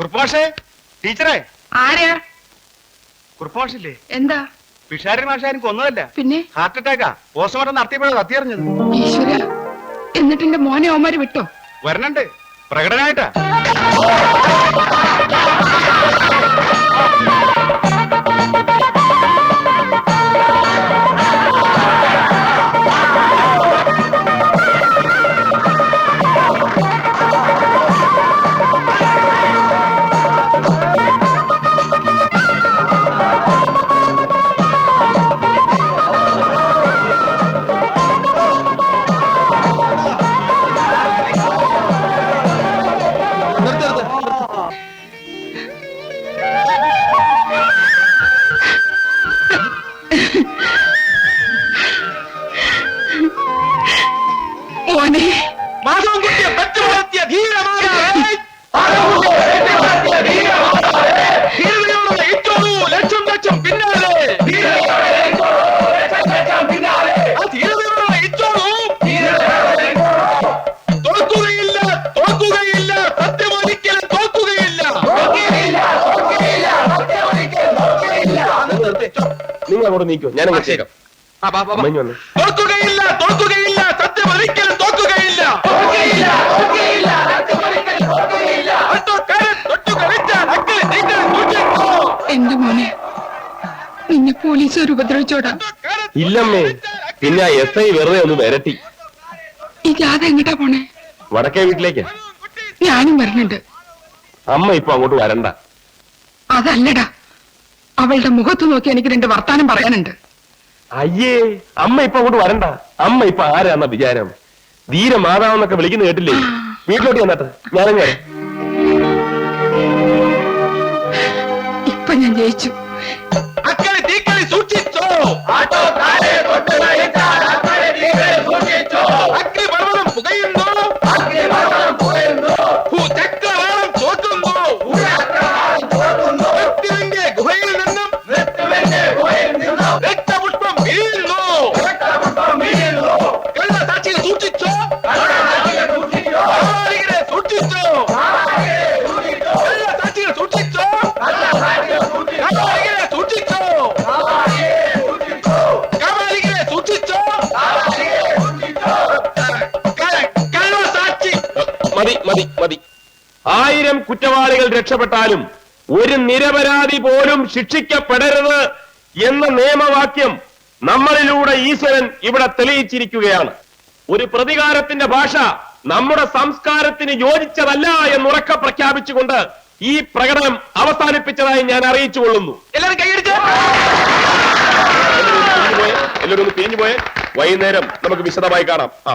കുറുപ്പാഷേ ടീച്ചറെ. ആരെയാ കുറുപ്പാഷില്ലേ? എന്താ? പിഷാരി മാഷാരും കൊന്നതല്ല പിന്നെ? ഹാർട്ട് അറ്റാക്കാ പോസ്റ്റ്മോർട്ടം നടത്തിയപ്പോഴാണ് കത്തിയറിഞ്ഞത്. ഈശ്വര എന്നിട്ട് എന്റെ മോനെ അവന്മാര് വിട്ടോ? വരണണ്ട്. പ്രകടനായിട്ടാ. നിങ്ങൾ അങ്ങോട്ട് നീക്കോ. ഞാൻ തോൽക്കുകയില്ല തോൽക്കുകയില്ല. എന്റെ മോനെ നിന്നെ ഒരു ഉപദ്രവിച്ചോടാ. ഇല്ലമ്മേ പിന്നെ എസ് ഐ വെറുതെ ഒന്ന് വരട്ടി. ഈ ജാഥ എങ്ങട്ടാ പോണേ? വടക്കേ വീട്ടിലേക്ക്. ഞാനും വരണുണ്ട്. അമ്മ ഇപ്പൊ അങ്ങോട്ട് വരണ്ട. അതല്ലടാ. അവളുടെ മുഖത്ത് നോക്കി എനിക്ക് രണ്ട് വർത്താനം പറയാനുണ്ട്. അയ്യേ അമ്മ ഇപ്പൊ അങ്ങോട്ട് വരണ്ട. അമ്മ ഇപ്പൊ ആരാന്ന വിചാരം. ധീര മാതാവെന്നൊക്കെ വിളിക്കുന്ന കേട്ടില്ലേ? വീട്ടിലോട്ട് വന്നിട്ട് ഞാനും വരാം. ഇപ്പൊ ഞാൻ ജയിച്ചു. തീക്കളി സൂക്ഷിച്ചോ? അഗ്നി മതി മതി മതി. ആയിരം കുറ്റവാളികൾ രക്ഷപ്പെട്ടാലും ഒരു നിരപരാധി പോലും ശിക്ഷിക്കപ്പെടരുത് എന്ന നിയമവാക്യം നമ്മളിലൂടെ ഈശ്വരൻ ഇവിടെ തെളിയിച്ചിരിക്കുകയാണ്. ഒരു പ്രതികാരത്തിന്റെ ഭാഷ നമ്മുടെ സംസ്കാരത്തിന് യോജിച്ചതല്ല ഉറക്ക പ്രഖ്യാപിച്ചുകൊണ്ട് ഈ പ്രകടനം അവസാനിപ്പിച്ചതായി ഞാൻ അറിയിച്ചു കൊള്ളുന്നു എല്ലാവരും കൈയടിച്ച് എല്ലാവരും ഒന്ന് പിരിഞ്ഞു പോയെ. വൈകുന്നേരം നമുക്ക് വിശദമായി കാണാം. ആ.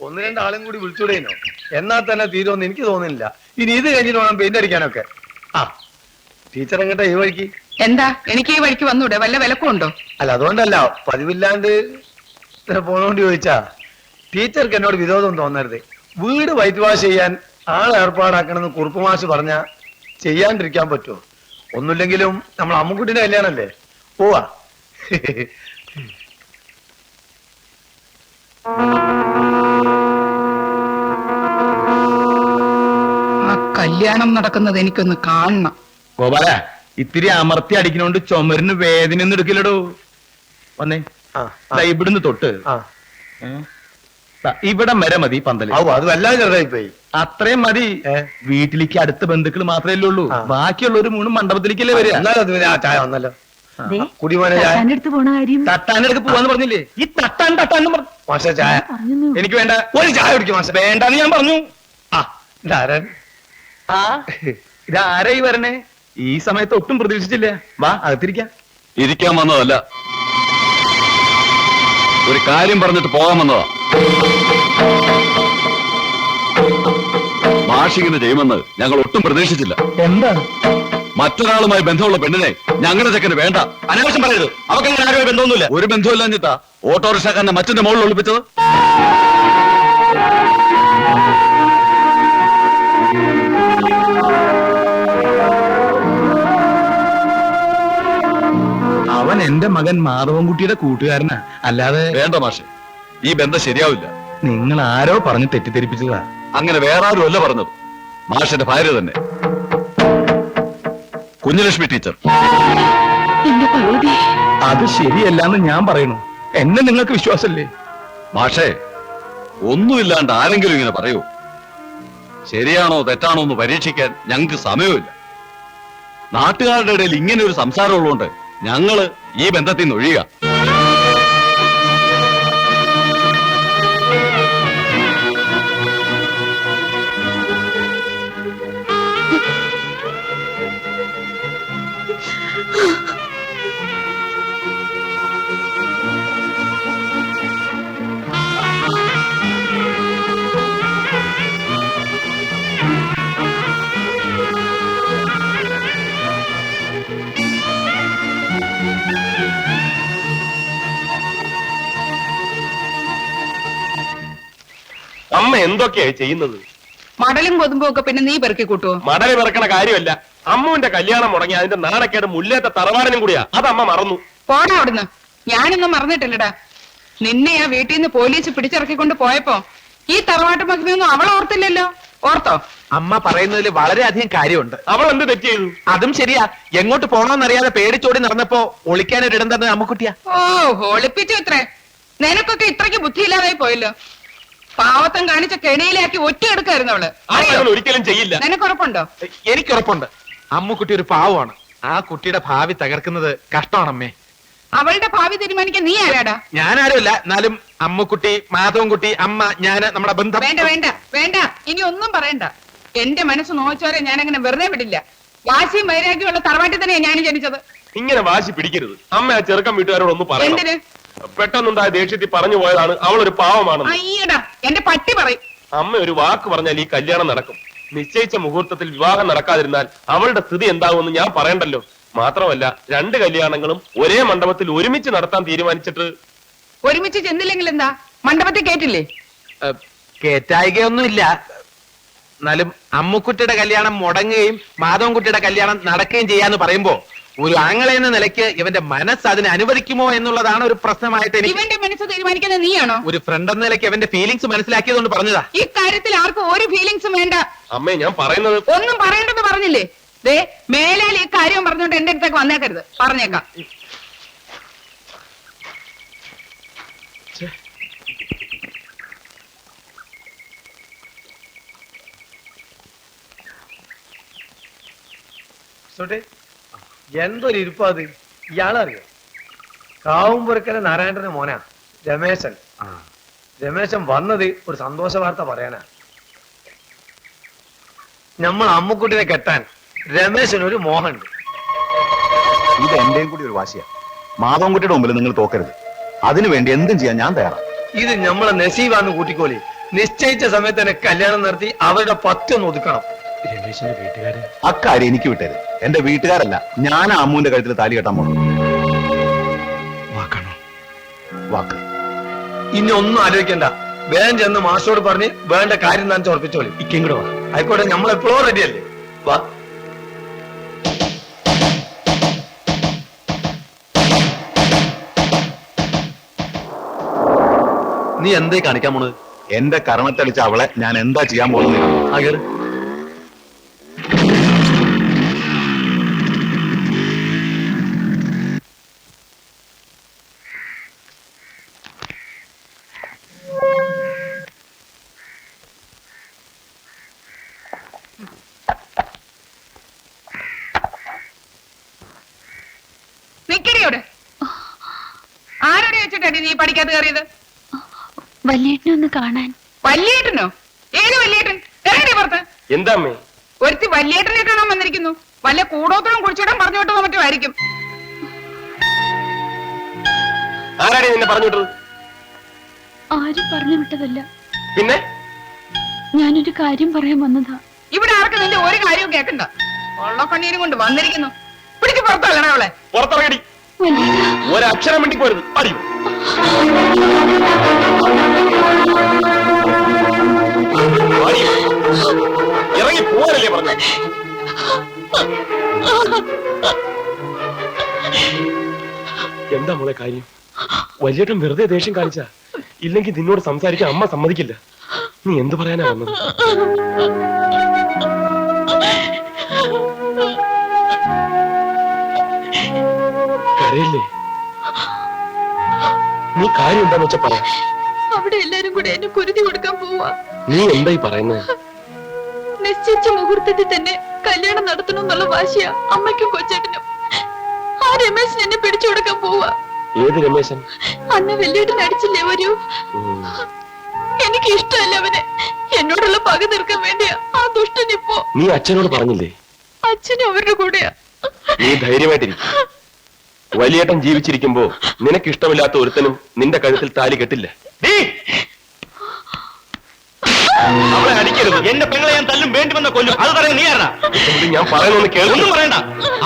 ഒന്ന് രണ്ടാളും കൂടി വിളിച്ചൂടേനോ? എന്നാ തന്നെ തീരുമെന്ന് എനിക്ക് തോന്നുന്നില്ല. ഇനി ഇത് കഴിഞ്ഞിട്ട് വേണം പെയിന്റ് അടിക്കാനൊക്കെ. ആ ടീച്ചർ എങ്ങട്ടെ ഈ വഴിക്ക്? എന്താ? എനിക്ക് ഈ വഴിക്ക് വന്നൂടെ? വല്ല വിലക്കും ഉണ്ടോ? അല്ല അതുകൊണ്ടല്ല പതിവില്ലാണ്ട് പോണോണ്ട് ചോദിച്ചാ. ടീച്ചർക്ക് എന്നോട് വിരോധം തോന്നരുത്. വീട് വൈറ്റ് വാഷ് ചെയ്യാൻ ആൾ ഏർപ്പാടാക്കണമെന്ന് കുറുപ്പ് മാഷ് പറഞ്ഞ ചെയ്യാണ്ടിരിക്കാൻ പറ്റുമോ? ഒന്നുമില്ലെങ്കിലും നമ്മൾ അമ്മുക്കുട്ടിന്റെ കല്യാണല്ലേ? പോവാ. ആ കല്യാണം നടക്കുന്നത് എനിക്കൊന്ന് കാണണം. ഗോപാല ഇത്തിരി അമർത്തി അടിക്കുന്നോണ്ട് ചുമരിന് വേദനയൊന്നും എടുക്കില്ലടോ. വന്നേ. ആ, ദാ ഇവിടുന്ന് തൊട്ട്. ആ. ഏ? ഇവിടം വരെ മതി പന്തൽ. ഔ അത് വല്ലാതെ ചെറുതായി പോയി അത്രയും മതി? വീട്ടിലേക്ക് അടുത്ത ബന്ധുക്കൾ മാത്രമേ ഉള്ളൂ ബാക്കിയുള്ള ഒരു മൂന്ന് മണ്ഡപത്തിലേക്കല്ലേ വരിക? എന്നാലും അത് പിന്നെ ആ ചായ വന്നല്ലോ. ദേ, കുടിമോനെ ചായ. തട്ടാന്റെ അടുത്ത് പോണ കാര്യം. തട്ടാനടുക്ക് പോവാന്ന് പറഞ്ഞില്ലേ? ഈ തട്ടാൻ തട്ടാന്ന് പറഞ്ഞു. മാഷ ചായ. എനിക്ക് വേണ്ട. ഒരു ചായ കുടിക്കും മാഷ. വേണ്ടെന്ന് ഞാൻ പറഞ്ഞു. ആ ഇതാരൻ ആ ഇതാരായി വരണേ? ഈ സമയത്ത് ഒട്ടും പ്രതീക്ഷിച്ചില്ല. വാ അകത്തിരിക്കാം. ഇരിക്കാൻ വന്നതല്ല. ഒരു കാര്യം പറഞ്ഞിട്ട് പോകാൻ വന്നതാ. മാഷിങ്ങനെ ചെയ്യുമെന്ന് ഞങ്ങൾ ഒട്ടും പ്രതീക്ഷിച്ചില്ല. എന്താ മറ്റൊരാളുമായി ബന്ധമുള്ള പെണ്ണിനെ ഞങ്ങളുടെ ചെക്കന് വേണ്ട. അനാവശ്യം പറയരുത്. അവർക്ക് ആരോഗ്യ ബന്ധമൊന്നുമില്ല. ഒരു ബന്ധമില്ലാഞ്ഞിട്ടാ ഓട്ടോറിക്ഷക്കാരനെ മറ്റൊന്റെ മുകളിൽ ഒളിപ്പിച്ചത്. അവൻ എന്റെ മകൻ മാധവൻകുട്ടിയുടെ കൂട്ടുകാരനാ. അല്ലാതെ വേണ്ട മാഷെ. ഈ ബന്ധം ശരിയാവില്ല. നിങ്ങൾ ആരോ പറഞ്ഞ് തെറ്റിദ്ധരിപ്പിച്ചതാ. അങ്ങനെ വേറെ ആരും അല്ല പറഞ്ഞത്. മാഷന്റെ ഭാര്യ തന്നെ. കുഞ്ഞലക്ഷ്മി ടീച്ചർ. എന്റെ ഭഗവതി അത് ശരിയല്ലാന്ന് ഞാൻ പറയണു എന്നെ നിങ്ങൾക്ക് വിശ്വാസല്ലേ? മാഷേ ഒന്നുമില്ലാണ്ട് ആരെങ്കിലും ഇങ്ങനെ പറയൂ. ശരിയാണോ തെറ്റാണോ എന്ന് പരീക്ഷിക്കാൻ ഞങ്ങൾക്ക് സമയമില്ല നാട്ടുകാരുടെ ഇടയിൽ ഇങ്ങനെ ഒരു സംസാരം ഉള്ളതുകൊണ്ട് ഞങ്ങൾ ഈ ബന്ധത്തിൽ നിന്ന് ഒഴിയുക. എന്തൊക്കെയാ ചെയ്യുന്നത്? മടലും കൊതുമ്പും ഒക്കെ പിന്നെ നീ പെറുക്കി കൂട്ടുവോ? മടൽ പിറക്കണ കാര്യമല്ല. അമ്മുവിന്റെ കല്യാണം മുടങ്ങി അതിന്റെ നാണക്കേട് മുല്ലേത്ത തറവാടനും കൂടിയാ. അത് അമ്മ മറന്നു. പോടാ അവിടുന്ന്. ഞാനൊന്നും മറന്നിട്ടില്ലടാ. നിന്നെ ആ വീട്ടിൽ നിന്ന് പോലീസ് പിടിച്ചിറക്കിക്കൊണ്ട് പോയപ്പോ ഈ തറവാട്ട് മകനൊന്നും അവൾ ഓർത്തില്ലല്ലോ. ഓർത്തോ? അമ്മ പറയുന്നതിൽ വളരെയധികം കാര്യമുണ്ട്. അവൾ എന്ത് തെറ്റ് ചെയ്തു? അതും ശരിയാ. എങ്ങോട്ട് പോണോന്നറിയാതെ പേടിച്ചോടി നടന്നപ്പോ ഒളിക്കാനൊരിടം തന്നെ അമ്മക്കുട്ടിയാ. ഓ ഒളിപ്പിച്ചു ഇത്രേ. നിനക്കൊക്കെ ഇത്രയ്ക്ക് ബുദ്ധിയില്ലാതായി പോയല്ലോ. പാവത്തം കാണിച്ച കെണിയിലാക്കി ഒറ്റയെടുക്കായിരുന്നു അവൾ? അങ്ങനെ ഒരിക്കലും ചെയ്യില്ല. നിനക്കുറപ്പുണ്ടോ? എനിക്കുറപ്പുണ്ട്. അമ്മുക്കുട്ടി ഒരു പാവമാണ്. ആ കുട്ടിയുടെ ഭാവി തകർക്കുന്നത് കഷ്ടമാണമ്മേ. അവളുടെ ഭാവി തീരുമാനിക്കാൻ നീ ആരാടാ? ഞാനാരുമല്ല. എന്നാലും അമ്മുക്കുട്ടി മാധവൻകുട്ടി അമ്മ ഞാൻ നമ്മുടെ ബന്ധം. വേണ്ട വേണ്ട വേണ്ട. ഇനി ഒന്നും പറയണ്ട. എന്റെ മനസ്സ് നോച്ചോരെ ഞാൻ അങ്ങനെ വെറുതെ വിടില്ല. വാശിയും വൈരാഗ്യമുള്ള തറവാട്ടിൽ തന്നെയാണ് ഞാൻ ജനിച്ചത്. ഇങ്ങനെ വാശി പിടിക്കരുത്. അമ്മ ആ ചെറുക്കൻ വീട്ടുകാരോടൊന്ന് പറയണം. പെട്ടെന്നുണ്ടായ ദേഷ്യത്തിൽ പറഞ്ഞു പോയതാണ് അവൾ ഒരു പാവമാണെന്ന്. അയ്യടാ എന്റെ പട്ടി പറയും. അമ്മ ഒരു വാക്ക് പറഞ്ഞാൽ ഈ കല്യാണം നടക്കും. നിശ്ചയിച്ച മുഹൂർത്തത്തിൽ വിവാഹം നടക്കാതിരുന്നാൽ അവളുടെ സ്ഥിതി എന്താവുമെന്ന് ഞാൻ പറയണ്ടല്ലോ. മാത്രമല്ല രണ്ട് കല്യാണങ്ങളും ഒരേ മണ്ഡപത്തിൽ ഒരുമിച്ച് നടത്താൻ തീരുമാനിച്ചിട്ട് ഒരുമിച്ച് ചെന്നില്ലെങ്കിൽ എന്താ? മണ്ഡപത്തിൽ കേട്ടില്ലേ കേറ്റായികയൊന്നുമില്ല. എന്നാലും അമ്മുക്കുട്ടിയുടെ കല്യാണം മുടങ്ങുകയും മാധവൻകുട്ടിയുടെ കല്യാണം നടക്കുകയും ചെയ്യാന്ന് പറയുമ്പോ ഒരു ആങ്ങളെ എന്ന നിലയ്ക്ക് ഇവന്റെ മനസ്സ് അതിനെ അനുവദിക്കുമോ എന്നുള്ളതാണ് ഒരു പ്രശ്നമായിട്ട് എനിക്ക് ഇവന്റെ മനസ്സ് തീരുമാനിക്കുന്നത് നീയാണോ? ഒരു ഫ്രണ്ട് എന്ന നിലയ്ക്ക് ഇവന്റെ ഫീലിങ്സ് മനസ്സിലാക്കിയതുകൊണ്ട് പറഞ്ഞതാ. ഈ കാര്യത്തിൽ ആർക്കും ഒരു ഫീലിങ്സും വേണ്ട. അമ്മേ ഞാൻ പറയുന്നത് ഒന്നും പറയണ്ടെന്ന് പറഞ്ഞില്ലേ? ദേ മേലാൽ ഈ കാര്യം പറഞ്ഞുകൊണ്ട് എന്റെ അടുത്തേക്ക് വന്നേക്കരുത്. പറഞ്ഞേക്കാം. സോട്ടെ എന്തൊരു ഇരിപ്പാ അത് ഇയാളറിയോ? കാവുംപുരക്കര നാരായണന്റെ മോനാ രമേശൻ. രമേശൻ വന്നത് ഒരു സന്തോഷ വാർത്ത പറയാനാ. നമ്മൾ അമ്മുക്കുട്ടിനെ കെട്ടാൻ രമേശൻ ഒരു മോഹമുണ്ട് ഇത് എന്റെയും കൂടി ഒരു വാശിയാ. മാധവൻകുട്ടിയുടെ മുമ്പിൽ നിങ്ങൾ തോക്കരുത്. അതിനു വേണ്ടി എന്തും ചെയ്യാൻ ഞാൻ തയ്യാറാണ് ഇത് നമ്മളെ നസീബാന്ന് കൂട്ടിക്കോലി. നിശ്ചയിച്ച സമയത്ത് തന്നെ കല്യാണം നടത്തി അവരുടെ പത്തൊന്ന് ഒതുക്കണം. രമേശിന്റെ വീട്ടുകാര്? അക്കാര്യം എനിക്ക് വിട്ടരുത്. എന്റെ വീട്ടുകാരല്ല. ഞാൻ അമ്മുവിന്റെ കഴുത്തിൽ താലി കെട്ടാൻ വാക്കണോ? വാക്ക്. ഇനി ഒന്നും ആലോചിക്കണ്ട. വേഗം ചെന്ന് മാസ്റ്ററോട് പറഞ്ഞ് വേണ്ട കാര്യം താൻ ഉറപ്പിച്ചോളി. ഇക്കും കൂടെ വാ. ആയിക്കോട്ടെ നമ്മൾ എപ്പോഴും റെഡിയല്ലേ? വാ. നീ എന്തേ കാണിക്കാൻ പോണത്? എന്റെ കർമ്മത്തളിച്ച അവളെ ഞാൻ എന്താ ചെയ്യാൻ പോകുന്നത് നീ പഠിക്കാത്ത കയറിയത്? വല്യേട്ടനെ ഒന്ന് കാണാൻ. വല്യേട്ടനോ? ഏത് വല്യേട്ടൻ? ഇറങ്ങി പുറത്ത്? എന്താ അമ്മേ ഒരുത്തി വല്യേട്ടനെ കാണാൻ വന്നിരിക്കുന്നു. വല്ല കൂടോത്തോളം കുഴിച്ചിടാൻ പറഞ്ഞു വിട്ടോ മറ്റോ ആയിരിക്കും ആരാടി നിന്നെ പറഞ്ഞു വിട്ടത്? ആരും പറഞ്ഞു വിട്ടതല്ല. പിന്നെ? ഞാനൊരു കാര്യം പറയാൻ വന്നതാ. ഇവിടെ ആർക്കും നിന്റെ ഒരു കാര്യവും കേൾക്കണ്ട. വള്ളക്കണ്ണീരും കൊണ്ട് വന്നിരിക്കുന്നു. പിടിച്ച് പുറത്തല്ലണ അവളെ. പുറത്തിറങ്ങടി. ഒരക്ഷരം വേണ്ടി പോരുത് അറിയൂ ഇറങ്ങി പോരല്ലേ പറഞ്ഞു? എന്താ മോളെ കാര്യം? വലിയേട്ടൻ വെറുതെ ദേഷ്യം കാണിച്ച? ഇല്ലെങ്കിൽ നിന്നോട് സംസാരിക്കാൻ അമ്മ സമ്മതിക്കില്ല. നീ എന്ത് പറയാനാ വന്നത്? കരയില്ലേ? നീ കാര്യം എന്താന്ന് വെച്ചാ പറ. അവിടെ എല്ലാരും കൂടെ എന്നെ കുരുതി കൊടുക്കാൻ പോവാ. നീ എന്തായി പറയുന്നത് നിശ്ചയിച്ച മുഹൂർത്തത്തിൽ തന്നെ കല്യാണം നടത്തണം എന്നുള്ള വാശിയാ അമ്മയ്ക്കും കൊച്ചേട്ടനും. ആ രമേശൻ എന്നെ പിടിച്ചു കൊടുക്കാൻ പോവാ. ഏത് രമേശൻ? അന്ന് വെല്ലേട്ടൻ അടിച്ചില്ലേ ഒരു എനിക്ക് ഇഷ്ടമല്ല അവനെ. എന്നോടുള്ള പക തീർക്കാൻ വേണ്ടിയാ ആ ദുഷ്ടൻ ഇപ്പോ. നീ അച്ഛനോട് പറഞ്ഞില്ലേ? അച്ഛനും അവരുടെ കൂടെയാ. നീ ധൈര്യമായിട്ടിരിക്കും. വലിയേട്ടൻ ജീവിച്ചിരിക്കുമ്പോ നിനക്ക് ഇഷ്ടമില്ലാത്ത ഒരുത്തനും നിന്റെ കഴുത്തിൽ താലി കെട്ടില്ല. അവളെ അടിക്കരുത്. എന്റെ പെങ്ങളെ ഞാൻ തല്ലും വേണ്ടി വന്ന കൊല്ലും. അത് പറയാൻ നീ ആരാ ഞാൻ പറയുന്നൊന്ന് ഒന്നും പറയണ്ട.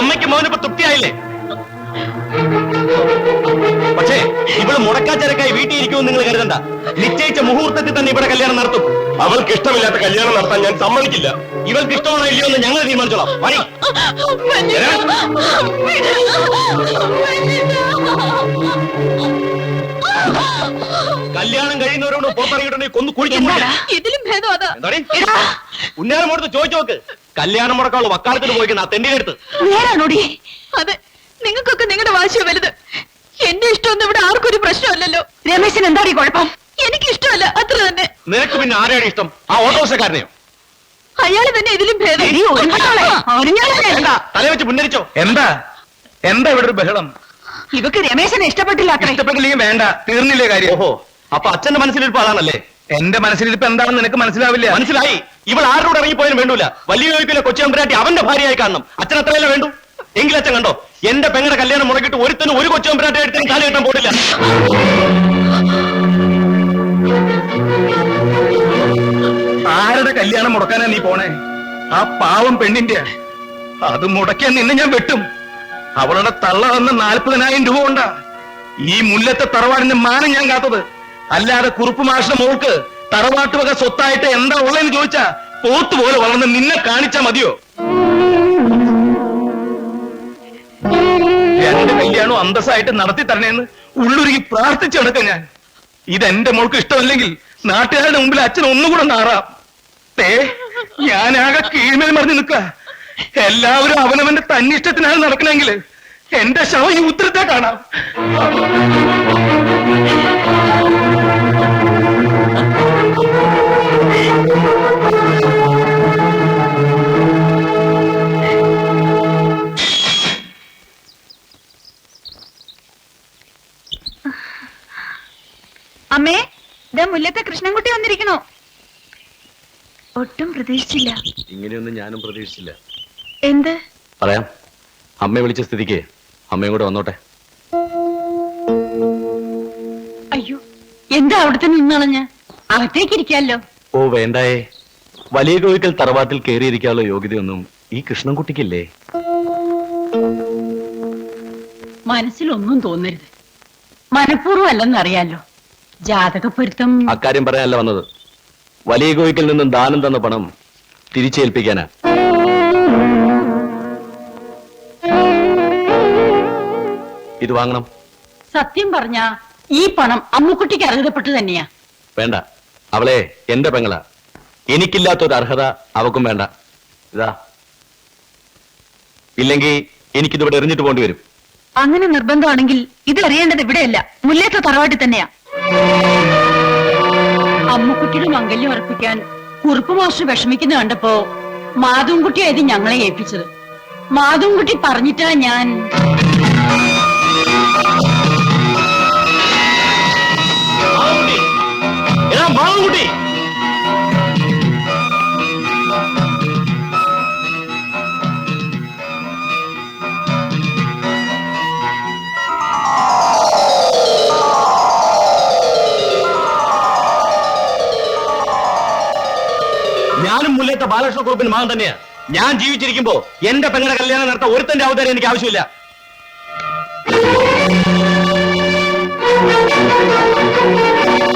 അമ്മയ്ക്ക് മോനിപ്പോ തൃപ്തിയായില്ലേ? പക്ഷേ ഇവൾ മുടക്കാച്ചരക്കായി വീട്ടിൽ ഇരിക്കുമെന്ന് നിങ്ങൾ കരുതണ്ട. നിശ്ചയിച്ച മുഹൂർത്തത്തിൽ തന്നെ ഇവിടെ കല്യാണം നടത്തും. അവൾക്ക് ഇഷ്ടമില്ലാത്ത കല്യാണം നടത്താൻ ഞാൻ സമ്മതിക്കില്ല. ഇവൾക്ക് ഇഷ്ടമാണോ ഇല്ലയോ എന്ന് ഞങ്ങൾ തീരുമാനിച്ചോളാം. കല്യാണം കഴിയുന്നവരോട് പുറത്തിറങ്ങിയിട്ടുണ്ടെങ്കിൽ കൊന്നു എന്താടി? ഉന്നേരം കൊടുത്ത് ചോദിച്ചു നോക്ക്. കല്യാണം മുടക്കാൾ വക്കാലത്തിന് പോയിക്കുന്ന ആ തെണ്ടിയുടെ അടുത്ത്. നേരാണോടി? അതെ. നിങ്ങൾക്കൊക്കെ നിങ്ങളുടെ വാശിയോ വലുത്. എന്റെ ഇഷ്ടമൊന്നും ഇവിടെ ആർക്കും ഒരു പ്രശ്നമല്ലല്ലോ. രമേശൻ ഈ കുഴപ്പം? എനിക്ക് ഇഷ്ടമല്ല അത്ര തന്നെ. നിനക്ക് പിന്നെ ആരെയാണ് ഇഷ്ടം? ആ ഓട്ടോറിക്ഷക്കാരനെയോ? അയാൾ തന്നെ ഇതിലും ഭേദം. തല വെച്ച് പുന്നരിച്ചോ എന്താ? എന്താ ഇവിടെ ഒരു ബഹളം? ഇവക്ക് രമേശനെ ഇഷ്ടപ്പെട്ടില്ല അത്രേ. ഇഷ്ടപ്പെട്ടില്ലെങ്കിൽ വേണ്ട തീർന്നില്ലേ കാര്യം. ഓഹോ അപ്പൊ അച്ഛന്റെ മനസ്സിലിരിപ്പ് അതാണല്ലേ എന്റെ മനസ്സിലിരിപ്പ് എന്താണെന്ന് നിനക്ക് മനസ്സിലാവില്ല. മനസ്സിലായി. ഇവൾ ആരോട് ഇറങ്ങിപ്പോയാലും വേണ്ടൂല. വലിയ കൊച്ചു അമ്പരാട്ടി അവന്റെ ഭാര്യയായി കാണണം. അച്ഛൻ അത്രയല്ലേ വേണ്ടു? അച്ഛൻ കണ്ടോ? എന്റെ പെങ്ങളുടെ കല്യാണം മുടക്കിട്ട് ഒരുത്തനും ഒരു കൊച്ചമ്പരാട്ടി എടുത്തും കാലം കിട്ടാൻ പോടില്ല ആരുടെ കല്യാണം മുടക്കാനാ നീ പോണേ? ആ പാവം പെണ്ണിന്റെ. അത് മുടക്കാൻ നിന്നെ ഞാൻ വെട്ടും. അവളുടെ തള്ള വന്ന നാൽപ്പതിനായിരം രൂപ കൊണ്ടാ ഈ മുല്ലത്തെ തറവാടിന്റെ മാനം ഞാൻ കാത്തത്. അല്ലാതെ കുറുപ്പ് മാഷിന്റെ മോൾക്ക് തറവാട്ടുവക സ്വത്തായിട്ട് എന്താ ഉള്ളതെന്ന് ചോദിച്ചാ പോത്തുപോലെ വളർന്ന് നിന്നെ കാണിച്ചാ മതിയോ? രണ്ട് കല്യാണം അന്തസ്സായിട്ട് നടത്തി തരണേന്ന് ഉള്ളൊരുക്കി പ്രാർത്ഥിച്ചു കിടക്ക ഞാൻ. ഇതെന്റെ മോൾക്ക് ഇഷ്ടമല്ലെങ്കിൽ നാട്ടുകാരുടെ മുമ്പിൽ അച്ഛൻ ഒന്നുകൂടെ നാറാം. തേ ഞാനാകെ കീഴ്മേൽ മറിഞ്ഞു നിൽക്ക എല്ലാവരും അവനവന്റെ തന്നിഷ്ടത്തിനാണ് നടക്കണമെങ്കിൽ എന്റെ ശവം ഈ ഉത്തരത്തെ കാണാം. അമ്മേ ഇതാ മുല്ലത്തെ കൃഷ്ണൻകുട്ടി വന്നിരിക്കണോ ഒട്ടും പ്രതീക്ഷിച്ചില്ല. ഇങ്ങനെയൊന്നും ഞാനും പ്രതീക്ഷിച്ചില്ല. എന്ത്? പറയാം. അമ്മയെ വിളിച്ച സ്ഥിതിക്ക് അമ്മയും കൂടെ വന്നോട്ടെ. അയ്യോ എന്താ അവിടുത്തെ നിന്നളഞ്ഞ്? അകത്തേക്ക് ഇരിക്കാലോ. ഓ വേണ്ടായേ. വലിയ കോഴിക്കൽ തറവാട്ടിൽ കയറിയിരിക്കാനുള്ള യോഗ്യതയൊന്നും ഈ കൃഷ്ണൻകുട്ടിക്കില്ലേ? മനസ്സിലൊന്നും തോന്നരുത്. മനഃപൂർവം അല്ലെന്നറിയാലോ ജാതകപ്പൊരുത്തം. അക്കാര്യം പറയാനല്ല വന്നത്. വലിയ കോഴിക്കൽ നിന്നും ദാനം തന്ന പണം തിരിച്ചേൽപ്പിക്കാനാ. ഇത് വാങ്ങണം. സത്യം പറഞ്ഞ ഈ പണം അമ്മുക്കുട്ടിക്ക് അർഹതപ്പെട്ടു തന്നെയാ. വേണ്ട. അവളെ എന്റെ പെങ്ങളാ. എനിക്കില്ലാത്തൊരു അർഹത അവക്കും വേണ്ട. ഇതാ. ഇല്ലെങ്കിൽ എനിക്കിതിവിടെ എറിഞ്ഞിട്ട് പോണ്ടി വരും. അങ്ങനെ നിർബന്ധമാണെങ്കിൽ ഇത് അറിയേണ്ടത് ഇവിടെയല്ല. മുല്ലേറ്റ തറവാട്ടിൽ തന്നെയാ. അമ്മുക്കുട്ടിയുടെ മംഗല്യം ഉറപ്പിക്കാൻ കുറുപ്പ് മാസ്റ്റർ വിഷമിക്കുന്ന കണ്ടപ്പോ മാധവൻകുട്ടിയായത് ഞങ്ങളെ ഏൽപ്പിച്ചത്. മാധവൻകുട്ടി പറഞ്ഞിട്ടാ ഞാൻ എടാ ഗ്രൂപ്പിന് മാം തന്നെയാ. ഞാൻ ജീവിച്ചിരിക്കുമ്പോ എന്റെ പെങ്ങളെ കല്യാണം നടത്താൻ ഒരുത്തന്റെ അവതാരം എനിക്ക് ആവശ്യമില്ല.